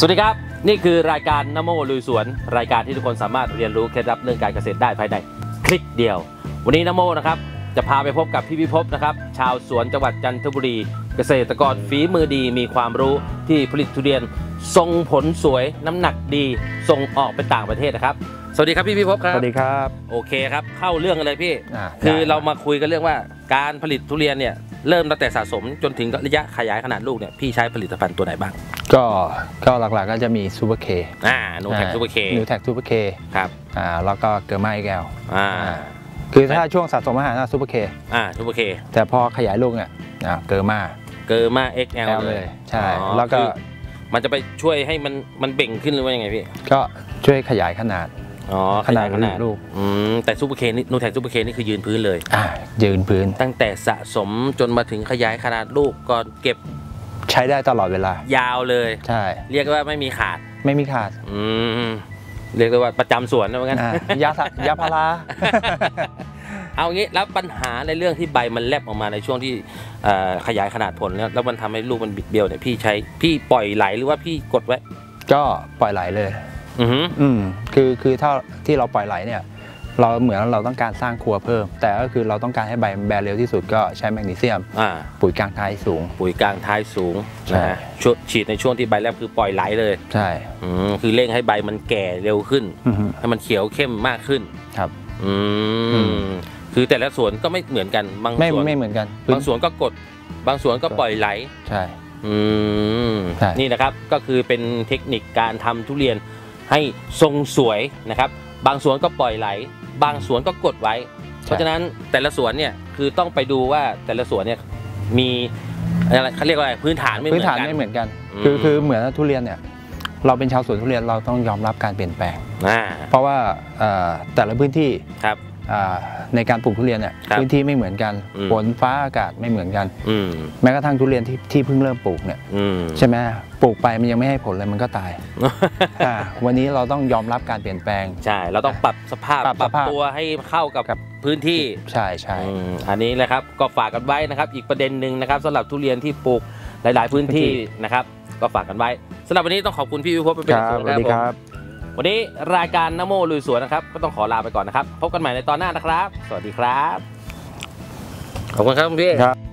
สวัสดีครับ นี่คือรายการนโมลุยสวน รายการที่ทุกคนสามารถเรียนรู้เคล็ดลับเรื่องการเกษตรได้ภายในคลิกเดียว วันนี้นโมนะครับจะพาไปพบกับพี่พิภพนะครับ ชาวสวนจังหวัดจันทบุรี เกษตรกรฝีมือดีมีความรู้ที่ผลิตทุเรียนทรงผลสวยน้ำหนักดีส่งออกไปต่างประเทศนะครับ สวัสดีครับพี่พิภพครับสวัสดีครับ โอเคครับ เข้าเรื่องกันเลยพี่ อ่าคือได้ เรามาคุยกันเรื่องว่าการผลิตทุเรียนเนี่ย เริ่มตั้งแต่สะสมจนถึงระยะขยายขนาดลูกเนี่ยพี่ใช้ผลิตภัณฑ์ตัวไหนบ้าง ก็ก็หลักๆก็จะมีซูเปอร์เคอ่าโนแทคซูเปอร์เคนิวแท็กซูเปอร์เคครับอ่าแล้วก็เกอร์มาอีกแกวอ่าคือถ้าช่วงสะสมอาหารซูเปอร์เคอ่าซูเปอร์เคแต่พอขยายลูกเนี่ยอ่าเกอร์มาเกอร์มา XL แอลเลเลยยใช่อ๋อแล้วก็คือมันจะไปช่วยให้มันมันเบ่งขึ้นหรือว่ายังไงพี่ ก็ช่วยขยายขนาด อ๋อขนาดยยขนาดลูกอืมแต่ซูเปอร์เคนี่โนแทคซูเปอร์เคนี่คือยืนพื้นเลยอ่ายืนพื้น ตั้งแต่สะสมจนมาถึงขยายขนาดลูกก่อนเก็บใช้ได้ตลอดเวลา ยาวเลยใช่เรียกว่าไม่มีขาดไม่มีขาด อืมเรียกได้ว่าประจำสวนนะว่างั้นอ่ายาสะยาพาราเอางี้แล้วปัญหาในเรื่องที่ใบมันแลบออกมาในช่วงที่เอ่อขยายขนาดผลแล้วแล้วมันทำให้ลูกมันบิดเบี้ยวเนี่ยพี่ใช้พี่ปล่อยไหลหรือว่าพี่กดไว้ ก็ปล่อยไหลเลย อือหืออืมคือคือถ้าที่เราปล่อยไหลเนี่ยเราเหมือนเราต้องการสร้างครัวเพิ่ม แต่ก็คือเราต้องการให้ใบมันแบนเร็วที่สุดก็ใช้แมกนีเซียมอ่าปุ๋ยกลางท้ายสูง ปุ๋ยกลางท้ายสูงใช่นะฮะช่วงฉีดในช่วงที่ใบแลบคือปล่อยไหลเลยใช่อืมคือเร่งให้ใบมันแก่เร็วขึ้นอือฮึให้มันเขียวเข้มมากขึ้นครับอือืมมคือแต่ละสวนก็ไม่เหมือนกันบางไม่สวนไม่เหมือนกัน บางสวนก็กด บางสวนก็ปล่อยไหลใช่อืมใช่นี่นะครับก็คือเป็นเทคนิคการทำทุเรียน ให้ทรงสวยนะครับ บางสวนก็ปล่อยไหล บางสวนก็กดไว้ เพราะฉะนั้นแต่ละสวนเนี่ยคือต้องไปดูว่าแต่ละสวนเนี่ยมีอะไรเขาเรียกว่าอะไรพื้นฐานไม่เหมืพื้อนนฐานกันไม่เหมือนกันอืมคือคือเหมือนทุเรียนเนี่ยเราเป็นชาวสวนทุเรียนเราต้องยอมรับการเปลี่ยนแปลงอ่าเพราะว่าเอ่อแต่ละพื้นที่ครับอ่า ในการปลูกทุเรียนเนี่ยครับพื้นที่ไม่เหมือนกันอืมฝนฟ้าอากาศไม่เหมือนกันอืมแม้กระทั่งทุเรียนที่ที่เพิ่งเริ่มปลูกเนี่ยอืมใช่ไหมปลูกไปมันยังไม่ให้ผลเลยมันก็ตายอ่าวันนี้เราต้องยอมรับการเปลี่ยนแปลงใช่เราต้องปรับสภาพปรับสภาพตัวให้เข้ากับกับพื้นที่ใช่ใช่อืมอันนี้แหละครับก็ฝากกันไว้นะครับ อีกประเด็นหนึ่งนะครับสำหรับทุเรียนที่ปลูกหลาย ๆ พื้นที่นะครับ ก็ฝากกันไว้สำหรับวันนี้ต้องขอบคุณพี่วิภพเป็นคเป็นรับส่วนสวัสดีผมครับ วันนี้รายการนโมลุยสวนนะครับ ก็ต้องขอลาไปก่อนนะครับ พบกันใหม่ในตอนหน้านะครับ สวัสดีครับ ขอบคุณครับพี่ครับ